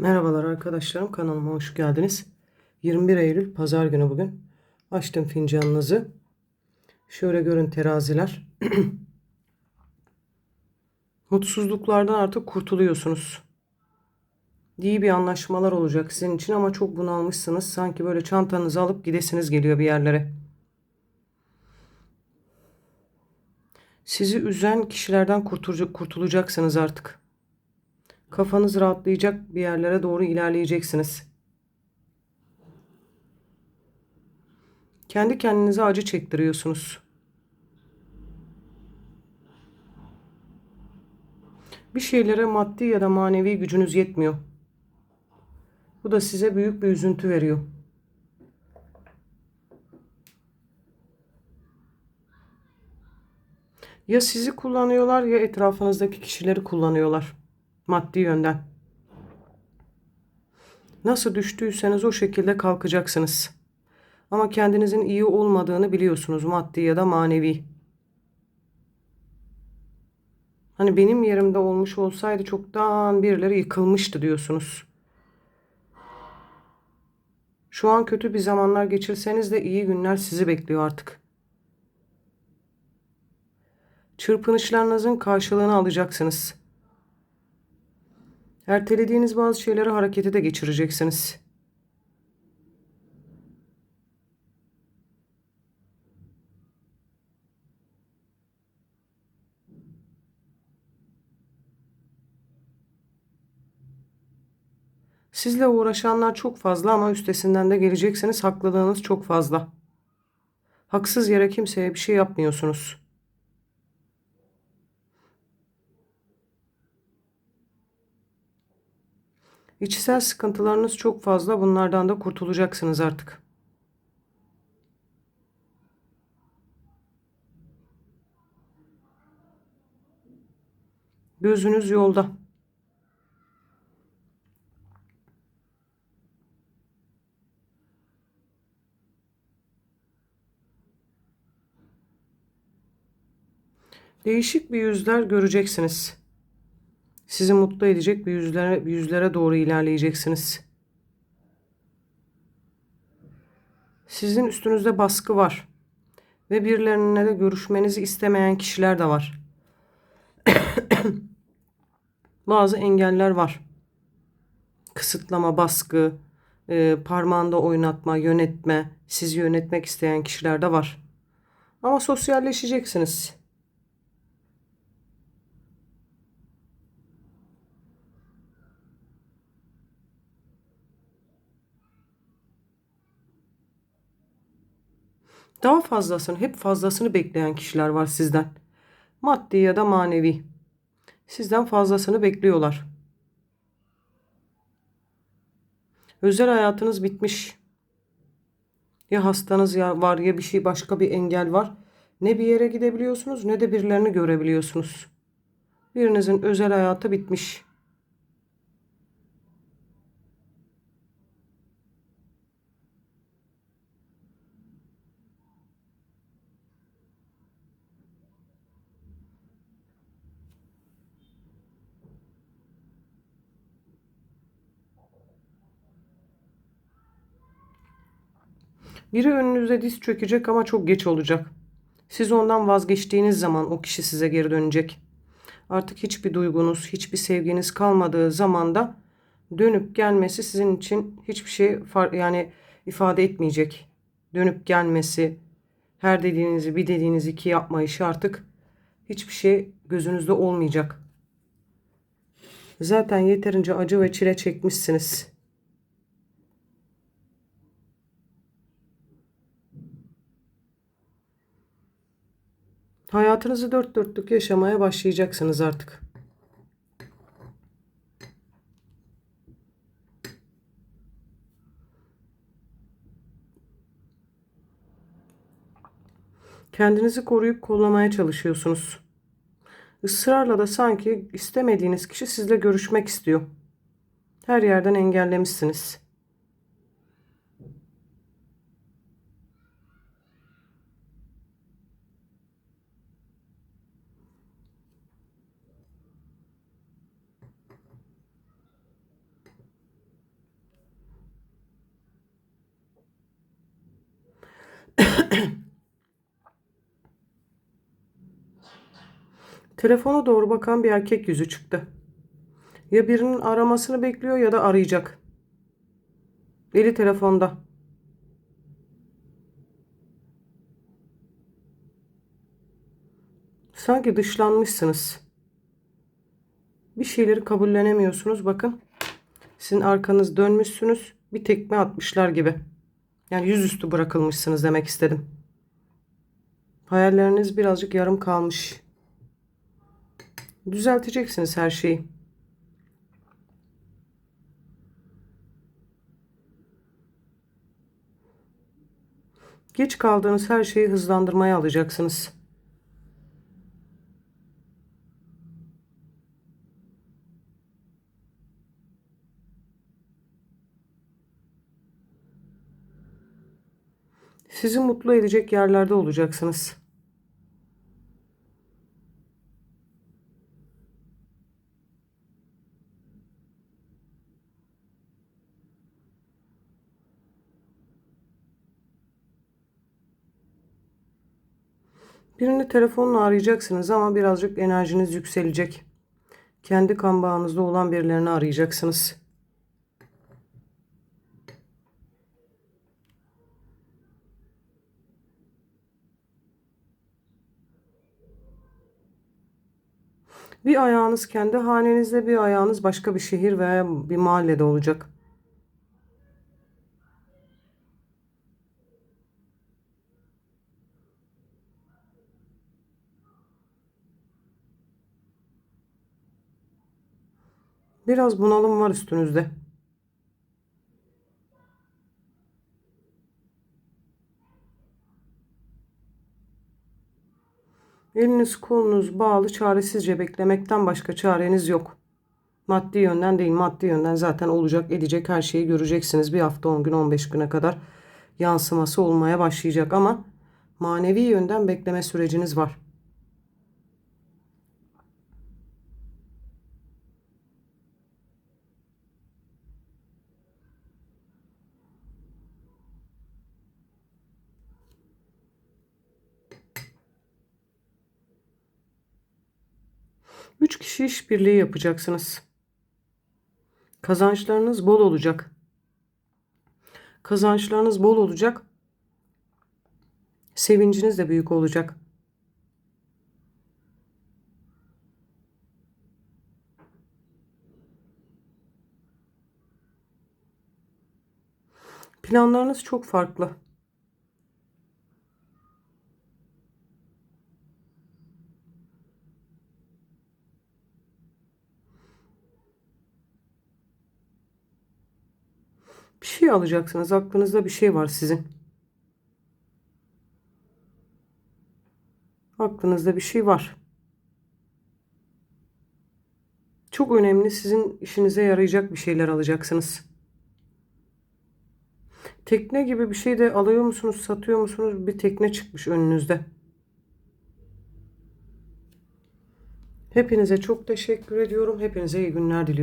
Merhabalar arkadaşlarım kanalıma hoş geldiniz. 21 Eylül pazar günü bugün. Açtım fincanınızı. Şöyle görün teraziler. Mutsuzluklardan artık kurtuluyorsunuz. İyi bir anlaşmalar olacak sizin için ama çok bunalmışsınız. Sanki böyle çantanızı alıp gidesiniz geliyor bir yerlere. Sizi üzen kişilerden kurtulacak, kurtulacaksınız artık. Kafanız rahatlayacak bir yerlere doğru ilerleyeceksiniz. Kendi kendinize acı çektiriyorsunuz. Bir şeylere maddi ya da manevi gücünüz yetmiyor. Bu da size büyük bir üzüntü veriyor. Ya sizi kullanıyorlar ya etrafınızdaki kişileri kullanıyorlar maddi yönden. Nasıl düştüyseniz o şekilde kalkacaksınız. Ama kendinizin iyi olmadığını biliyorsunuz maddi ya da manevi. Hani benim yerimde olmuş olsaydı çoktan birileri yıkılmıştı diyorsunuz. Şu an kötü bir zamanlar geçirseniz de iyi günler sizi bekliyor artık. Çırpınışlarınızın karşılığını alacaksınız. Ertelediğiniz bazı şeyleri harekete de geçireceksiniz. Sizle uğraşanlar çok fazla ama üstesinden de geleceksiniz. Haklılığınız çok fazla. Haksız yere kimseye bir şey yapmıyorsunuz. İçsel sıkıntılarınız çok fazla. Bunlardan da kurtulacaksınız artık. Gözünüz yolda. Değişik bir yüzler göreceksiniz. Sizi mutlu edecek bir yüzlere, yüzlere doğru ilerleyeceksiniz. Sizin üstünüzde baskı var. Ve birilerine de görüşmenizi istemeyen kişiler de var. Bazı engeller var. Kısıtlama, baskı, e, parmağında oynatma, yönetme, sizi yönetmek isteyen kişiler de var. Ama sosyalleşeceksiniz. Daha fazlasını, hep fazlasını bekleyen kişiler var sizden. Maddi ya da manevi. Sizden fazlasını bekliyorlar. Özel hayatınız bitmiş. Ya hastanız ya var ya bir şey başka bir engel var. Ne bir yere gidebiliyorsunuz ne de birilerini görebiliyorsunuz. Birinizin özel hayatı bitmiş. Biri önünüze diz çökecek ama çok geç olacak. Siz ondan vazgeçtiğiniz zaman o kişi size geri dönecek. Artık hiçbir duygunuz, hiçbir sevginiz kalmadığı zaman da dönüp gelmesi sizin için hiçbir şey yani ifade etmeyecek. Dönüp gelmesi, her dediğinizi bir dediğinizi iki yapma artık hiçbir şey gözünüzde olmayacak. Zaten yeterince acı ve çile çekmişsiniz. Hayatınızı dört dörtlük yaşamaya başlayacaksınız artık. Kendinizi koruyup kollamaya çalışıyorsunuz. Israrla da sanki istemediğiniz kişi sizle görüşmek istiyor. Her yerden engellemişsiniz. Telefona doğru bakan bir erkek yüzü çıktı. Ya birinin aramasını bekliyor ya da arayacak. Eli telefonda. Sanki dışlanmışsınız. Bir şeyleri kabullenemiyorsunuz. Bakın. Sizin arkanız dönmüşsünüz. Bir tekme atmışlar gibi. Yani yüzüstü bırakılmışsınız demek istedim. Hayalleriniz birazcık yarım kalmış. Düzelteceksiniz her şeyi. Geç kaldığınız her şeyi hızlandırmaya alacaksınız. Sizi mutlu edecek yerlerde olacaksınız. Birini telefonla arayacaksınız ama birazcık enerjiniz yükselecek. Kendi kan bağınızda olan birilerini arayacaksınız. Bir ayağınız kendi hanenizde, bir ayağınız başka bir şehir veya bir mahallede olacak. Biraz bunalım var üstünüzde. Eliniz kolunuz bağlı çaresizce beklemekten başka çareniz yok. Maddi yönden değil maddi yönden zaten olacak edecek her şeyi göreceksiniz. Bir hafta 10 gün 15 güne kadar yansıması olmaya başlayacak ama manevi yönden bekleme süreciniz var. Üç kişi işbirliği yapacaksınız. Kazançlarınız bol olacak. Kazançlarınız bol olacak. Sevinciniz de büyük olacak. Planlarınız çok farklı. Bir şey alacaksınız. Aklınızda bir şey var sizin. Aklınızda bir şey var. Çok önemli sizin işinize yarayacak bir şeyler alacaksınız. Tekne gibi bir şey de alıyor musunuz, satıyor musunuz? Bir tekne çıkmış önünüzde. Hepinize çok teşekkür ediyorum. Hepinize iyi günler diliyorum.